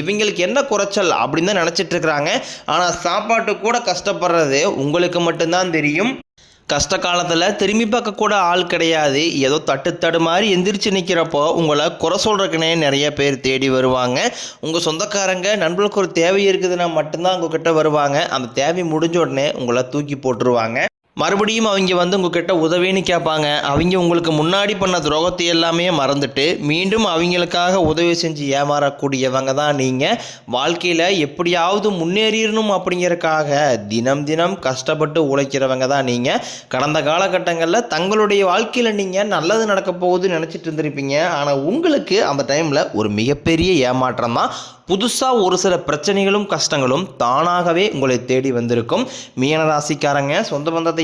இவங்களுக்கு என்ன குறைச்சல் அப்படின்னு தான் நினச்சிட்டு இருக்கிறாங்க ஆனால் சாப்பாட்டு கூட கஷ்டப்படுறது உங்களுக்கு மட்டும்தான் தெரியும். கஷ்ட காலத்தில் திரும்பி பார்க்க கூட ஆள் கிடையாது. ஏதோ தட்டு தடு மாதிரி எந்திரிச்சு நிற்கிறப்போ உங்களை குறை சொல்கிறக்குனே நிறைய பேர் தேடி வருவாங்க. உங்கள் சொந்தக்காரங்க நண்பர்களுக்கு ஒரு தேவை இருக்குதுன்னா மட்டும்தான் உங்ககிட்ட வருவாங்க. அந்த தேவை முடிஞ்ச உடனே உங்களை தூக்கி போட்டுருவாங்க. மறுபடியும் அவங்க வந்து உங்ககிட்ட உதவின்னு கேட்பாங்க. அவங்க உங்களுக்கு முன்னாடி பண்ண துரோகத்தை எல்லாமே மறந்துட்டு மீண்டும் அவங்களுக்காக உதவி செஞ்சு ஏமாறக்கூடியவங்க தான் நீங்கள் வாழ்க்கையில் எப்படியாவது முன்னேறிடணும் அப்படிங்கறக்காக தினம் தினம் கஷ்டப்பட்டு உழைக்கிறவங்க தான் நீங்கள் கடந்த காலகட்டங்களில் தங்களுடைய வாழ்க்கையில் நீங்கள் நல்லது நடக்க போகுதுன்னு நினச்சிட்டு இருந்திருப்பீங்க. ஆனால் உங்களுக்கு அந்த டைமில் ஒரு மிகப்பெரிய ஏமாற்றம் தான். புதுசாக ஒரு சில பிரச்சனைகளும் கஷ்டங்களும் தானாகவே உங்களை தேடி வந்திருக்கும். மீனராசிக்காரங்க சொந்த பந்தத்தை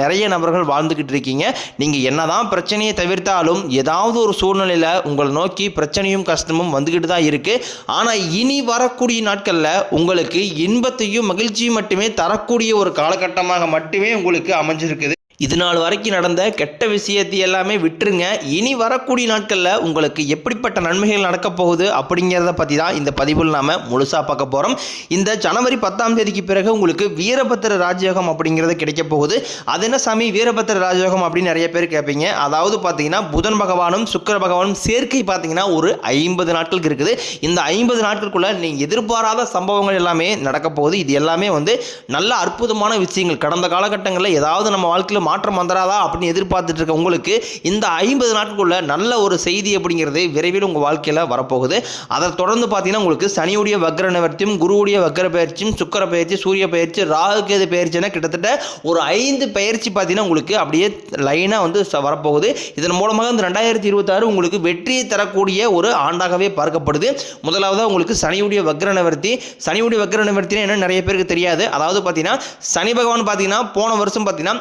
நிறைய நபர்கள் வாழ்ந்துக்கிட்டு இருக்கீங்க. நீங்கள் என்னதான் பிரச்சனையை தவிர்த்தாலும் ஏதாவது ஒரு சூழ்நிலையில் உங்களை நோக்கி பிரச்சனையும் கஷ்டமும் வந்துக்கிட்டு தான் இருக்குது ஆனால் இனி வரக்கூடிய நாட்களில் உங்களுக்கு இன்பத்தையும் மகிழ்ச்சியும் மட்டுமே தரக்கூடிய ஒரு காலகட்டமாக மட்டுமே உங்களுக்கு அமைஞ்சிருக்குது. இது நாள் வரைக்கும் நடந்த கெட்ட விஷயத்தை எல்லாமே விட்டுருங்க. இனி வரக்கூடிய நாட்களில் உங்களுக்கு எப்படிப்பட்ட நன்மைகள் நடக்கப் போகுது அப்படிங்கிறத பற்றி தான் இந்த பதிவில் நாம் முழுசாக பார்க்க போகிறோம் இந்த ஜனவரி பத்தாம் தேதிக்கு பிறகு உங்களுக்கு வீரபத்திர ராஜயோகம் அப்படிங்கிறது கிடைக்க போகுது. அது என்ன சாமி? வீரபத்திர ராஜயோகம் அப்படின்னு நிறைய பேர் கேட்பீங்க அதாவது பார்த்தீங்கன்னா புதன் பகவானும் சுக்கர பகவானும் சேர்க்கை பார்த்தீங்கன்னா ஒரு ஐம்பது நாட்களுக்கு இருக்குது. இந்த ஐம்பது நாட்களுக்குள்ளே நீங்கள் எதிர்பாராத சம்பவங்கள் எல்லாமே நடக்க போகுது. இது எல்லாமே வந்து நல்ல அற்புதமான விஷயங்கள். கடந்த காலகட்டங்களில் ஏதாவது நம்ம வாழ்க்கையில் மாற்றம் வந்துடாதா அப்படின்னு எதிர்பார்த்துட்டு இருக்க உங்களுக்கு இந்த ஐம்பது நாட்களுக்குள்ள நல்ல ஒரு செய்தி அப்படிங்கிறது விரைவில் உங்கள் வாழ்க்கையில் வரப்போகுது. அதை தொடர்ந்து பார்த்தீங்கன்னா உங்களுக்கு சனியுடைய வக்ர நிவர்த்தியும் குருவுடைய வக்ர பயிற்சியும் சுக்கர பயிற்சி சூரிய பயிற்சி ராகு கேது பயிற்சினா கிட்டத்தட்ட ஒரு ஐந்து பயிற்சி பார்த்தீங்கன்னா உங்களுக்கு அப்படியே லைனாக வந்து வரப்போகுது. இதன் மூலமாக இந்த ரெண்டாயிரத்தி இருபத்தாறு உங்களுக்கு வெற்றியை தரக்கூடிய ஒரு ஆண்டாகவே பார்க்கப்படுது. முதலாவதாக உங்களுக்கு சனியுடைய வக்ர நிவர்த்தி. சனியுடைய வக்ர நிவர்த்தினா என்ன நிறைய பேருக்கு தெரியாது. அதாவது பார்த்தீங்கன்னா சனி பகவான் பார்த்தீங்கன்னா போன வருஷம் பார்த்தீங்கன்னா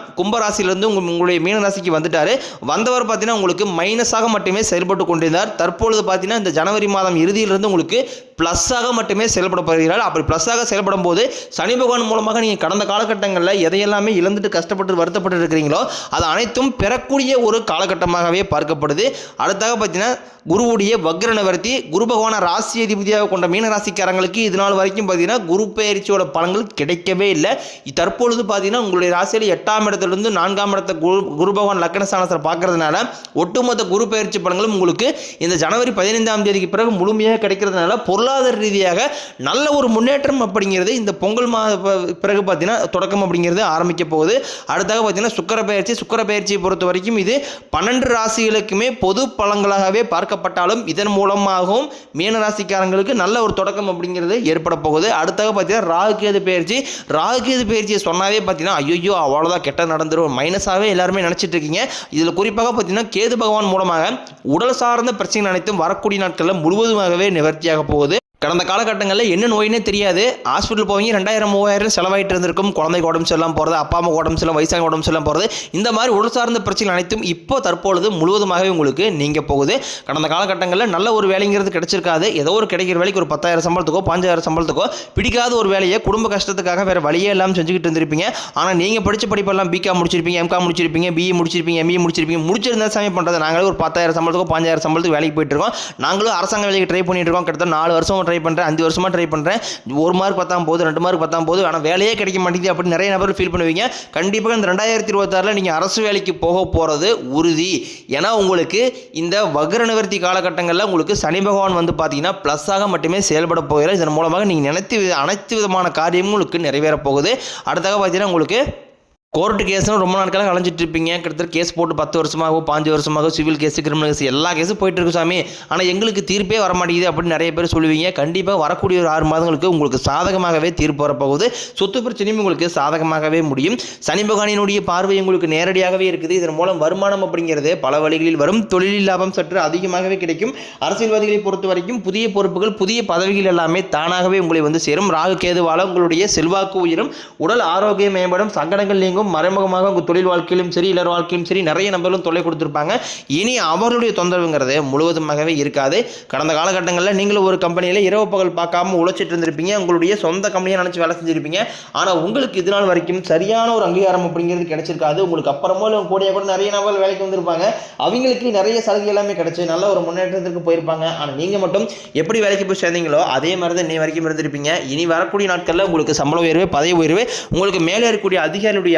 ராசியிலிருந்து உங்கள் உங்களுடைய மீனராசிக்கு வந்துட்டார். வந்தவர் பார்த்தீங்கன்னா உங்களுக்கு மைனஸாக மட்டுமே செயல்பட்டு கொண்டிருந்தார். தற்பொழுது பார்த்தீங்கன்னா இந்த ஜனவரி மாதம் இறுதியிலிருந்து உங்களுக்கு ப்ளஸ்ஸாக மட்டுமே செயல்பட போகிறார். அப்படி ப்ளஸ்ஸாக செயல்படும் போது சனி பகவான் மூலமாக நீங்கள் கடந்த காலகட்டங்களில் எதையெல்லாமே இழந்துட்டு கஷ்டப்பட்டு வருத்தப்பட்டு இருக்கிறீங்களோ அது அனைத்தும் பெறக்கூடிய ஒரு காலகட்டமாகவே பார்க்கப்படுது. அடுத்தாக பார்த்தீங்கன்னா குருவுடைய வக்ர நிவர்த்தி குரு பகவான ராசி அதிபதியாக கொண்ட மீனராசிக்காரங்களுக்கு இது நாள் வரைக்கும் பார்த்தீங்கன்னா குரு பயிற்சியோட பலன்கள் கிடைக்கவே இல்லை. தற்பொழுது பார்த்தீங்கன்னா உங்களுடைய ராசியில் எட்டாம் இடத்துலேருந்து நான்காம் இடத்த குரு குரு பகவான் லக்கணஸ்தானத்தில் பார்க்கறதுனால ஒட்டுமொத்த குரு பயிற்சி பலன்களும் உங்களுக்கு இந்த ஜனவரி பதினைந்தாம் தேதிக்கு பிறகு முழுமையாக கிடைக்கிறதுனால பொருளாதார ரீதியாக நல்ல ஒரு முன்னேற்றம் அப்படிங்கிறது இந்த பொங்கல் மாத ப- பிறகு பார்த்தீங்கன்னா தொடக்கம் அப்படிங்கிறது ஆரம்பிக்க போகுது. அடுத்தாக பார்த்தீங்கன்னா சுக்கர பயிற்சி. சுக்கர பயிற்சியை பொறுத்த வரைக்கும் இது பன்னெண்டு ராசிகளுக்குமே பொது பலன்களாகவே பார்க்கப்பட்டாலும் இதன் மூலமாகவும் மீன ராசிக்காரங்களுக்கு நல்ல ஒரு தொடக்கம் அப்படிங்கிறது ஏற்பட போகுது. அடுத்தாக பார்த்தீங்கன்னா ராகுகேது பயிற்சி. ராகுகேது பயிற்சியை சொன்னாவே பார்த்தீங்கன்னா ஐயோ அவ்வளோதான் கெட்ட நடந்துடும் மைனஸாகவே எல்லாருமே நினச்சிட்டு இருக்கீங்க. இதில் குறிப்பாக பார்த்தீங்கன்னா கேது பகவான் மூலமாக உடல் சார்ந்த பிரச்சனை அனைத்தும் வரக்கூடிய நாட்களில் முழுவதுமாகவே நிவர்த்தியாக போகுது. கடந்த காலகட்டங்களில் என்ன நோயினே தெரியாது. ஹாஸ்பிட்டல் போவீங்க ரெண்டாயிரம் மூவாயிரம் செலவாயிட்டு இருந்திருக்கும். குழந்தைக்கு உடம்பு செல்லாம் போகிறது அப்பா அம்மா உடம்பு சரியில்லை வயசாக உடம்பு செல்லாம் போகிறது இந்த மாதிரி உடல் சார்ந்த பிரச்சனை அனைத்தும் இப்போ தற்பொழுது முழுவதுமாகவே உங்களுக்கு நீங்கள் போகுது. கடந்த காலகட்டங்களில் நல்ல ஒரு வேலைங்கிறது கிடைச்சிருக்காது. ஏதோ ஒரு கிடைக்கிற வேலைக்கு ஒரு பத்தாயிரம் சம்பளத்துக்கோ பாஞ்சாயிரம் சம்பளத்துக்கோ பிடிக்காத ஒரு வேலையை குடும்ப கஷ்டத்துக்காக வேறு வழியே இல்லாமல் செஞ்சுக்கிட்டு இருந்திருப்பீங்க. ஆனால் நீங்கள் படித்த படிப்பெல்லாம் பிகாம் முடிச்சிருப்பீங்க எம்காம் முடிச்சிருப்பீங்க பிஇ முடிச்சிருப்பீங்க எம்இ முடிச்சிருப்பீங்க. முடிச்சிருந்தா சாமி பண்ணுறது நாங்களே ஒரு பத்தாயிரம் சம்பளத்துக்கோ பாஞ்சாயிரம் சம்பளத்துக்கு வேலைக்கு போயிட்டு இருக்கோம். நாங்களும் அரசாங்க வேலைக்கு ட்ரை பண்ணிட்டு இருக்கோம். கிட்டத்தட்ட நாலு வருஷம் ட்ரை பண்ணுறேன் அஞ்சு வருஷமா ட்ரை பண்ணுறேன் ஒரு மார்க் பத்தாம் போது ரெண்டு மார்க் பத்தாம் போது ஆனால் வேலையே கிடைக்க மாட்டேங்குது அப்படின்னு நிறைய நபர் ஃபீல் பண்ணுவீங்க. கண்டிப்பாக இந்த ரெண்டாயிரத்தி இருபத்தாறில் நீங்கள் அரசு வேலைக்கு போக போகிறது உறுதி. ஏன்னா உங்களுக்கு இந்த வக்ர நிவர்த்தி காலகட்டங்களில் உங்களுக்கு சனி பகவான் வந்து பார்த்தீங்கன்னா ப்ளஸ்ஸாக மட்டுமே செயல்பட போகிறார் இதன் மூலமாக நீங்கள் நினைத்து அனைத்து விதமான காரியமும் உங்களுக்கு நிறைவேற போகுது. அடுத்தாக பார்த்தீங்கன்னா உங்களுக்கு கோர்ட்டு கேஸ்னு ரொம்ப நாட்களாக அலைஞ்சிட்டு இருப்பீங்க கிட்டத்தட்ட கேஸ் போட்டு பத்து வருஷமாகவோ பாஞ்சு வருஷமாகவோ சிவில் கேஸ் கிரிமினல் கேஸ் எல்லா கேஸும் போயிட்டு இருக்கு சாமி. ஆனால் எங்களுக்கு தீர்ப்பே வர மாட்டேங்குது அப்படின்னு நிறைய பேர் சொல்லுவீங்க. கண்டிப்பாக வரக்கூடிய ஒரு ஆறு மாதங்களுக்கு உங்களுக்கு சாதகமாகவே தீர்ப்பு வரப்போகுது. சொத்து பிரச்சனையும் உங்களுக்கு சாதகமாகவே முடியும். சனி பகவானினுடைய பார்வை உங்களுக்கு நேரடியாகவே இருக்குது. இதன் மூலம் வருமானம் அப்படிங்கிறது பல வழிகளில் வரும். தொழிலில் லாபம் சற்று அதிகமாகவே கிடைக்கும். அரசியல்வாதிகளை பொறுத்த வரைக்கும் புதிய பொறுப்புகள் புதிய பதவிகள் எல்லாமே தானாகவே உங்களை வந்து சேரும். ராகு கேதுவால உங்களுடைய செல்வாக்கு உயரும். உடல் ஆரோக்கியம் மேம்படும். சங்கடங்கள் நீங்கும். மறைமுகமாக உங்கள் தொழில் வாழ்க்கையிலும் சரி இல்லற வாழ்க்கையிலும் சரி நிறைய நபர்களும் தொல்லை கொடுத்துருப்பாங்க. இனி அவருடைய தொந்தரவுங்கிறது முழுவதுமாகவே இருக்காது. கடந்த காலகட்டங்களில் நீங்களும் ஒரு கம்பெனியில் இரவு பகல் பார்க்காம உழைச்சிட்டு இருந்திருப்பீங்க. உங்களுடைய சொந்த கம்பெனியை நினச்சி வேலை செஞ்சிருப்பீங்க. ஆனால் உங்களுக்கு இது நாள் வரைக்கும் சரியான ஒரு அங்கீகாரம் அப்படிங்கிறது கிடைச்சிருக்காது. உங்களுக்கு அப்புறமோ இல்லை கூடிய கூட நிறைய நபர்கள் வேலைக்கு வந்திருப்பாங்க. அவங்களுக்கு நிறைய சலுகை எல்லாமே கிடைச்சி நல்ல ஒரு முன்னேற்றத்திற்கு போயிருப்பாங்க. ஆனால் நீங்கள் மட்டும் எப்படி வேலைக்கு போய் சேர்ந்தீங்களோ அதே மாதிரி தான் இன்னை வரைக்கும் இருந்திருப்பீங்க. இனி வரக்கூடிய நாட்களில் உங்களுக்கு சம்பள உயர்வு பதவி உயர்வு உங்களுக்கு மேலே இருக்கக்கூடிய அதிகாரியுடைய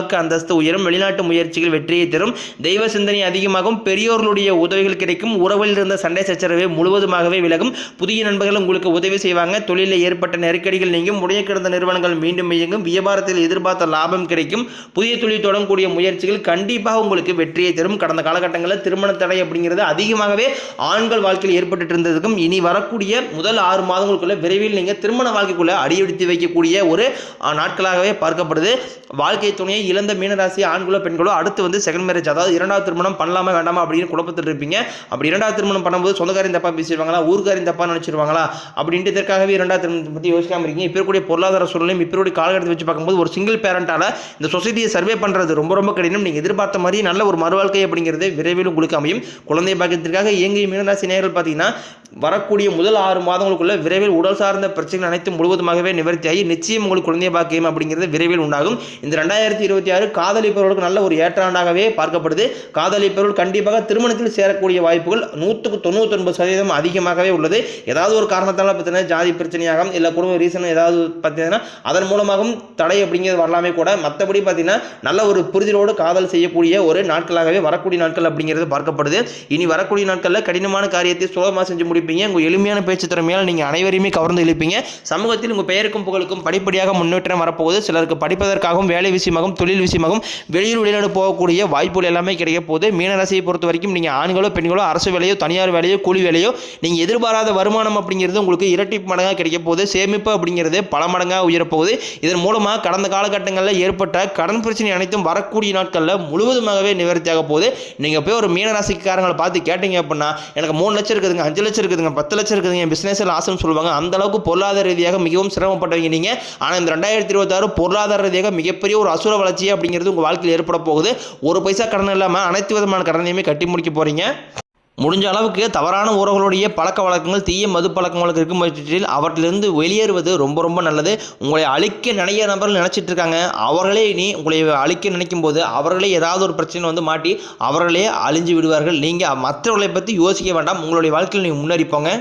அந்தஸ்து உயரும் வெளிநாட்டு முயற்சிகள் வெற்றியை தரும். தெய்வ சிந்தனை அதிகமாகும். பெரியோர்களுடைய உதவிகள் கிடைக்கும். உறவில் இருந்த சண்டை சச்சரவு முழுவதுமாகவே விலகும். புதிய நண்பர்கள் உங்களுக்கு உதவி செய்வாங்க. தொழிலில் ஏற்பட்ட நெருக்கடிகள் நீங்கும். உடைய கிடந்த நிறுவனங்கள் மீண்டும் இயங்கும். வியாபாரத்தில் எதிர்பார்த்த லாபம் கிடைக்கும். புதிய தொழில் தொடங்கக்கூடிய முயற்சிகள் கண்டிப்பாக உங்களுக்கு வெற்றியை தரும். கடந்த காலகட்டங்களில் திருமண தடை அப்படிங்கிறது அதிகமாகவே ஆண்கள் வாழ்க்கையில் ஏற்பட்டு இருந்ததுக்கும் இனி வரக்கூடிய முதல் ஆறு மாதங்களுக்குள்ள விரைவில் நீங்கள் திருமண வாழ்க்கைக்குள்ள அடியெடுத்து வைக்கக்கூடிய ஒரு நாட்களாகவே பார்க்கப்படுது. வாழ்க்கை துணையை இழந்த மீனராசி ஆண்களோ பெண்களோ அடுத்து வந்து செகண்ட் மேரேஜ் அதாவது இரண்டாவது திருமணம் பண்ணலாமா வேண்டாமா அப்படின்னு குழப்பத்தில் இருப்பீங்க. அப்படி இரண்டாவது திருமணம் பண்ணும்போது சொந்தக்காரன் தப்பா பேசிடுவாங்களா? ஊர்க்காரையும் தப்பாக நினைச்சிருவாங்களா? அப்படின்ட்டு இதற்காகவே இரண்டாவது திருமணத்தை பற்றி யோசிக்காமல் இருக்கீங்க. இப்போ இருக்கக்கூடிய பொருளாதார சூழ்நிலையும் இப்போ இருக்கக்கூடிய காலகட்டத்தை வச்சு பார்க்கும்போது ஒரு சிங்கிள் பேரண்டால் இந்த சொசைட்டியை சர்வே பண்ணுறது ரொம்ப ரொம்ப கடினம். நீங்கள் எதிர்பார்த்த மாதிரி நல்ல ஒரு மறுவாழ்க்கை அப்படிங்கிறது விரைவில் உங்களுக்கு அமையும். குழந்தை பாக்கியத்திற்காக இயங்கிய மீனராசி நேர்கள் பார்த்தீங்கன்னா வரக்கூடிய முதல் ஆறு மாதங்களுக்குள்ள விரைவில் உடல் சார்ந்த பிரச்சனைகள் அனைத்தும் முழுவதுமாகவே நிவர்த்தியாகி நிச்சயம் உங்களுக்கு குழந்தை பாக்கியம் அப்படிங்கிறது விரைவில் உண்டாகும். இந்த ரெண்டாயிரத்தி இருபத்தி ஆறு காதலிப்பவர்களுக்கு நல்ல ஒரு ஏற்றாண்டாகவே பார்க்கப்படுது. காதலிப்பவர்கள் கண்டிப்பாக திருமணத்தில் சேரக்கூடிய வாய்ப்புகள் நூற்றுக்கு தொண்ணூத்தொன்பது சதவீதம் அதிகமாகவே உள்ளது. ஏதாவது ஒரு காரணத்தால் பார்த்தீங்கன்னா ஜாதி பிரச்சனையாக இல்லை குடும்ப ரீசன் ஏதாவது பார்த்தீங்கன்னா அதன் மூலமாகவும் தடை அப்படிங்கிறது வரலாமே கூட மற்றபடி பார்த்தீங்கன்னா நல்ல ஒரு புரிதலோடு காதல் செய்யக்கூடிய ஒரு நாட்களாகவே வரக்கூடிய நாட்கள் அப்படிங்கிறது பார்க்கப்படுது. இனி வரக்கூடிய நாட்களில் கடினமான காரியத்தை சுலபமாக செஞ்சு முடிப்பீங்க. உங்கள் எளிமையான பேச்சு திறமையால் நீங்கள் அனைவரையுமே கவர்ந்து இழுப்பீங்க. சமூகத்தில் உங்கள் பெயருக்கும் புகழுக்கும் படிப்படியாக முன்னேற்றம் வரப்போகுது. சிலருக்கு படிப்பதற்காகவும் வேலை விஷயமாகவும் தொழில் விஷயமாகவும் வெளியூர் வெளிநாடு போகக்கூடிய வாய்ப்புகள் எல்லாமே கிடைக்க போது மீனராசியை பொறுத்த வரைக்கும் நீங்கள் ஆண்களோ பெண்களோ அரசு வேலையோ தனியார் வேலையோ கூலி வேலையோ நீங்கள் எதிர்பாராத வருமானம் அப்படிங்கிறது உங்களுக்கு இரட்டி மடங்காக கிடைக்க போகுது. சேமிப்பு அப்படிங்கிறது பல மடங்காக உயரப்போகுது. இதன் மூலமாக கடந்த காலகட்டங்களில் ஏற்பட்ட கடன் பிரச்சனை அனைத்தும் வரக்கூடிய நாட்களில் முழுவதுமாகவே நிவர்த்தியாக போகுது. நீங்கள் போய் ஒரு மீனராசிக்காரங்களை பார்த்து கேட்டீங்க அப்படின்னா எனக்கு மூணு லட்சம் இருக்குதுங்க அஞ்சு லட்சம் இருக்குதுங்க பத்து லட்சம் இருக்குதுங்க பிஸ்னஸில் ஆசைன்னு சொல்லுவாங்க. அந்த அளவுக்கு பொருளாதார ரீதியாக மிகவும் சிரமப்பட்டவங்க நீங்கள் ஆனால் இந்த ரெண்டாயிரத்தி இருபத்தாறு பொருளாதார ரீதியாக மிகப்பெரிய ஒரு அசுர வளர்ச்சி வளர்ச்சி அப்படிங்கிறது உங்கள் வாழ்க்கையில் ஏற்பட போகுது. ஒரு பைசா கடன் இல்லாமல் அனைத்து விதமான கடனையுமே கட்டி முடிக்க போகிறீங்க முடிஞ்ச அளவுக்கு தவறான உறவுகளுடைய பழக்க வழக்கங்கள் தீய மது பழக்க வழக்கம் இருக்கும் பட்சத்தில் அவற்றிலிருந்து வெளியேறுவது ரொம்ப ரொம்ப நல்லது. உங்களை அழிக்க நிறைய நபர்கள் நினச்சிட்டு இருக்காங்க. அவர்களே இனி உங்களை அழிக்க நினைக்கும் போது அவர்களே ஏதாவது ஒரு பிரச்சனை வந்து மாட்டி அவர்களே அழிஞ்சு விடுவார்கள். நீங்கள் மற்றவர்களை பற்றி யோசிக்க வேண்டாம். உங்களுடைய வாழ்க்கையில் நீங்கள் முன்னேறி போங்க.